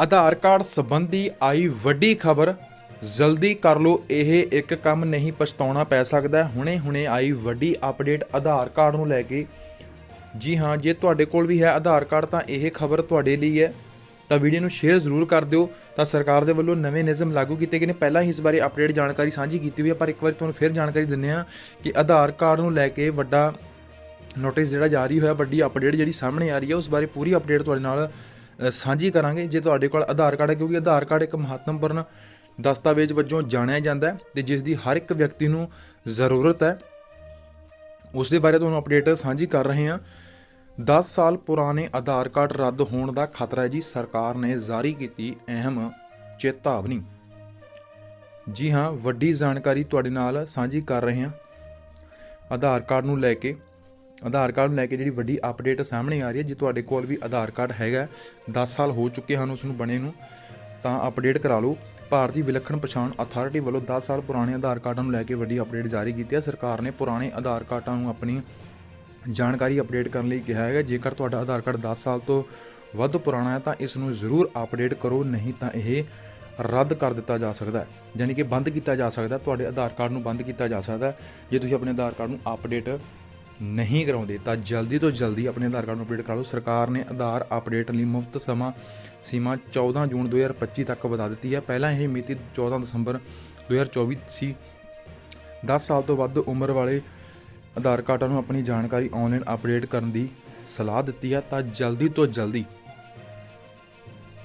ਆਧਾਰ card ਸੰਬੰਧੀ ਆਈ ਵੱਡੀ ਖਬਰ, ਜਲਦੀ ਕਰ ਲਓ, ਇਹ ਇੱਕ ਕੰਮ ਨਹੀਂ ਪਛਤਾਉਣਾ ਪੈ ਸਕਦਾ। ਹੁਣੇ ਹੁਣੇ ਆਈ ਵੱਡੀ ਅਪਡੇਟ ਆਧਾਰ ਕਾਰਡ ਨੂੰ ਲੈ ਕੇ। ਜੀ ਹਾਂ, ਜੇ ਤੁਹਾਡੇ ਕੋਲ ਵੀ ਹੈ ਆਧਾਰ ਕਾਰਡ, ਤਾਂ ਇਹ ਖਬਰ ਤੁਹਾਡੇ ਲਈ ਹੈ। ਤਾਂ ਵੀਡੀਓ ਨੂੰ ਸ਼ੇਅਰ ਜ਼ਰੂਰ ਕਰ ਦਿਓ। ਤਾਂ ਸਰਕਾਰ ਦੇ ਵੱਲੋਂ ਨਵੇਂ ਨਿਯਮ ਲਾਗੂ ਕੀਤੇ ਗਏ ਨੇ। ਪਹਿਲਾਂ ਹੀ ਇਸ ਬਾਰੇ ਅਪਡੇਟ ਜਾਣਕਾਰੀ ਸਾਂਝੀ ਕੀਤੀ ਹੋਈ ਹੈ, ਪਰ ਇੱਕ ਵਾਰੀ ਤੁਹਾਨੂੰ ਫਿਰ ਜਾਣਕਾਰੀ ਦਿੰਦੇ ਹਾਂ ਕਿ ਆਧਾਰ ਕਾਰਡ ਨੂੰ ਲੈ ਕੇ ਵੱਡਾ ਨੋਟਿਸ ਜਿਹੜਾ ਜਾਰੀ ਹੋਇਆ, ਵੱਡੀ ਅਪਡੇਟ ਜਿਹੜੀ ਸਾਹਮਣੇ ਆ ਰਹੀ ਹੈ, ਉਸ ਬਾਰੇ ਪੂਰੀ ਅਪਡੇਟ ਤੁਹਾਡੇ ਨਾਲ ਸਾਂਝੀ ਕਰਾਂਗੇ ਜੇ ਤੁਹਾਡੇ ਕੋਲ ਆਧਾਰ ਕਾਰਡ ਹੈ, ਕਿਉਂਕਿ ਆਧਾਰ ਕਾਰਡ ਇੱਕ ਮਹੱਤਵਪੂਰਨ ਦਸਤਾਵੇਜ਼ ਵਜੋਂ ਜਾਣਿਆ ਜਾਂਦਾ ਹੈ ਤੇ ਜਿਸ ਦੀ ਹਰ ਇੱਕ ਵਿਅਕਤੀ ਨੂੰ ਜ਼ਰੂਰਤ ਹੈ। ਉਸ ਦੇ ਬਾਰੇ ਤੁਹਾਨੂੰ ਅਪਡੇਟ ਸਾਂਝੀ ਕਰ ਰਹੇ ਹਾਂ। 10 ਸਾਲ ਪੁਰਾਣੇ ਆਧਾਰ ਕਾਰਡ ਰੱਦ ਹੋਣ ਦਾ ਖਤਰਾ ਹੈ ਜੀ, ਸਰਕਾਰ ਨੇ ਜਾਰੀ ਕੀਤੀ ਅਹਿਮ ਚੇਤਾਵਨੀ। ਜੀ ਹਾਂ, ਵੱਡੀ ਜਾਣਕਾਰੀ ਤੁਹਾਡੇ ਨਾਲ ਸਾਂਝੀ ਕਰ ਰਹੇ ਹਾਂ। ਆਧਾਰ ਕਾਰਡ ਨੂੰ ਲੈ ਕੇ ਆਧਾਰ ਕਾਰਡ ਨੂੰ ਲੈ ਕੇ ਜਿਹੜੀ ਵੱਡੀ ਅਪਡੇਟ ਸਾਹਮਣੇ ਆ ਰਹੀ ਹੈ, ਜੇ ਤੁਹਾਡੇ ਕੋਲ ਵੀ ਆਧਾਰ ਕਾਰਡ ਹੈਗਾ 10 ਸਾਲ ਹੋ ਚੁੱਕੇ ਹਨ ਉਸ ਨੂੰ ਬਣੇ ਨੂੰ, ਤਾਂ ਅਪਡੇਟ ਕਰਾ ਲਓ। ਭਾਰਤੀ ਵਿਲੱਖਣ ਪਛਾਣ ਅਥਾਰਟੀ ਵੱਲੋਂ 10 ਸਾਲ ਪੁਰਾਣੇ ਆਧਾਰ ਕਾਰਡਾਂ ਨੂੰ ਲੈ ਕੇ ਵੱਡੀ ਅਪਡੇਟ ਜਾਰੀ ਕੀਤੀ ਹੈ। ਸਰਕਾਰ ਨੇ ਪੁਰਾਣੇ ਆਧਾਰ ਕਾਰਡਾਂ ਨੂੰ ਆਪਣੀ ਜਾਣਕਾਰੀ ਅਪਡੇਟ ਕਰਨ ਲਈ ਕਿਹਾ ਹੈਗਾ, ਜੇਕਰ ਤੁਹਾਡਾ ਆਧਾਰ ਕਾਰਡ 10 ਸਾਲ ਤੋਂ ਵੱਧ ਪੁਰਾਣਾ ਹੈ, ਤਾਂ ਇਸ ਨੂੰ ਜ਼ਰੂਰ ਅਪਡੇਟ ਕਰੋ, ਨਹੀਂ ਤਾਂ ਇਹ ਰੱਦ ਕਰ ਦਿੱਤਾ ਜਾ ਸਕਦਾ ਹੈ। ਯਾਨੀ ਕਿ ਬੰਦ ਕੀਤਾ ਜਾ ਸਕਦਾ ਤੁਹਾਡੇ ਆਧਾਰ ਕਾਰਡ ਨੂੰ ਬੰਦ ਕੀਤਾ ਜਾ ਸਕਦਾ ਜੇ ਤੁਸੀਂ ਆਪਣੇ ਆਧਾਰ ਕਾਰਡ ਨੂੰ ਅਪਡੇਟ ਨਹੀਂ ਕਰਾਉਂਦੇ, ਤਾਂ ਜਲਦੀ ਤੋਂ ਜਲਦੀ ਆਪਣੇ ਆਧਾਰ ਕਾਰਡ ਨੂੰ ਅਪਡੇਟ ਕਰਾ ਲਓ। ਸਰਕਾਰ ਨੇ ਆਧਾਰ ਅਪਡੇਟ ਲਈ ਮੁਫਤ ਸਮਾਂ ਸੀਮਾ 14 ਜੂਨ 2025 ਤੱਕ ਵਧਾ ਦਿੱਤੀ ਹੈ। ਪਹਿਲਾਂ ਇਹ ਮਿਤੀ 14 ਦਸੰਬਰ 2024 ਸੀ। 10 ਸਾਲ ਤੋਂ ਵੱਧ ਉਮਰ ਵਾਲੇ ਆਧਾਰ ਕਾਰਡਾਂ ਨੂੰ ਆਪਣੀ ਜਾਣਕਾਰੀ ਆਨਲਾਈਨ ਅਪਡੇਟ ਕਰਨ ਦੀ ਸਲਾਹ ਦਿੱਤੀ ਹੈ। ਤਾਂ ਜਲਦੀ ਤੋਂ ਜਲਦੀ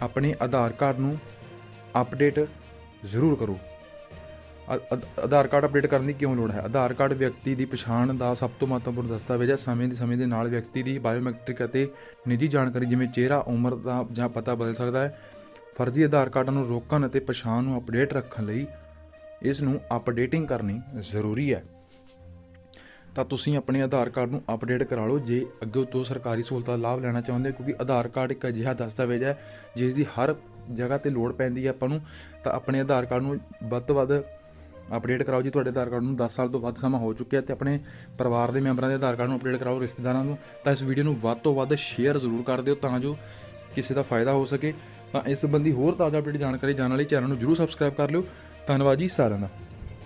ਆਪਣੇ ਆਧਾਰ ਕਾਰਡ ਨੂੰ ਅਪਡੇਟ ਜ਼ਰੂਰ ਕਰੋ। ਆਧਾਰ ਕਾਰਡ ਅਪਡੇਟ ਕਰਨ ਦੀ ਕਿਉਂ ਲੋੜ ਹੈ? ਆਧਾਰ ਕਾਰਡ ਵਿਅਕਤੀ ਦੀ ਪਛਾਣ ਦਾ ਸਭ ਤੋਂ ਮਹੱਤਵਪੂਰਨ ਦਸਤਾਵੇਜ਼ ਹੈ। ਸਮੇਂ ਦੇ ਸਮੇਂ ਦੇ ਨਾਲ ਵਿਅਕਤੀ ਦੀ ਬਾਇਓਮੈਟ੍ਰਿਕ ਅਤੇ ਨਿੱਜੀ ਜਾਣਕਾਰੀ, ਜਿਵੇਂ ਚਿਹਰਾ, ਉਮਰ ਦਾ ਜਾਂ ਪਤਾ ਬਦਲ ਸਕਦਾ ਹੈ। ਫਰਜ਼ੀ ਆਧਾਰ ਕਾਰਡਾਂ ਨੂੰ ਰੋਕਣ ਅਤੇ ਪਛਾਣ ਨੂੰ ਅਪਡੇਟ ਰੱਖਣ ਲਈ ਇਸ ਨੂੰ ਅਪਡੇਟਿੰਗ ਕਰਨੀ ਜ਼ਰੂਰੀ ਹੈ। ਤਾਂ ਤੁਸੀਂ ਆਪਣੇ ਆਧਾਰ ਕਾਰਡ ਨੂੰ ਅਪਡੇਟ ਕਰਾ ਲਓ, ਜੇ ਅੱਗੇ ਤੋਂ ਸਰਕਾਰੀ ਸਹੂਲਤਾਂ ਦਾ ਲਾਭ ਲੈਣਾ ਚਾਹੁੰਦੇ ਹੋ, ਕਿਉਂਕਿ ਆਧਾਰ ਕਾਰਡ ਇੱਕ ਅਜਿਹਾ ਦਸਤਾਵੇਜ਼ ਹੈ, ਜਿਸ ਦੀ ਹਰ ਜਗ੍ਹਾ ਤੇ ਲੋੜ ਪੈਂਦੀ ਹੈ ਆਪਾਂ ਨੂੰ। ਤਾਂ ਆਪਣੇ ਆਧਾਰ ਕਾਰਡ ਨੂੰ ਵੱਧ ਤੋਂ ਵੱਧ ਅਪਡੇਟ ਕਰਾਓ ਜੀ ਤੁਹਾਡੇ ਆਧਾਰ ਕਾਰਡ ਨੂੰ। 10 ਸਾਲ ਤੋਂ ਵੱਧ ਸਮਾਂ ਹੋ ਚੁੱਕਿਆ ਤੇ ਆਪਣੇ ਪਰਿਵਾਰ ਦੇ ਮੈਂਬਰਾਂ ਦੇ ਆਧਾਰ ਕਾਰਡ ਨੂੰ ਅਪਡੇਟ ਕਰਾਓ, ਰਿਸ਼ਤੇਦਾਰਾਂ ਨੂੰ। ਤਾਂ ਇਸ ਵੀਡੀਓ ਨੂੰ ਵੱਧ ਤੋਂ ਵੱਧ ਸ਼ੇਅਰ ਜ਼ਰੂਰ ਕਰ ਦਿਓ ਤਾਂ ਜੋ ਕਿਸੇ ਦਾ ਫਾਇਦਾ ਹੋ ਸਕੇ। ਤਾਂ ਇਸ ਸੰਬੰਧੀ ਹੋਰ ਤਾਜ਼ਾ ਅਪਡੇਟ ਜਾਣਕਾਰੀ ਜਾਣਨ ਲਈ ਚੈਨਲ ਨੂੰ ਜਰੂਰ ਸਬਸਕ੍ਰਾਈਬ ਕਰ ਲਿਓ। ਧੰਨਵਾਦ ਜੀ ਸਾਰਿਆਂ ਦਾ।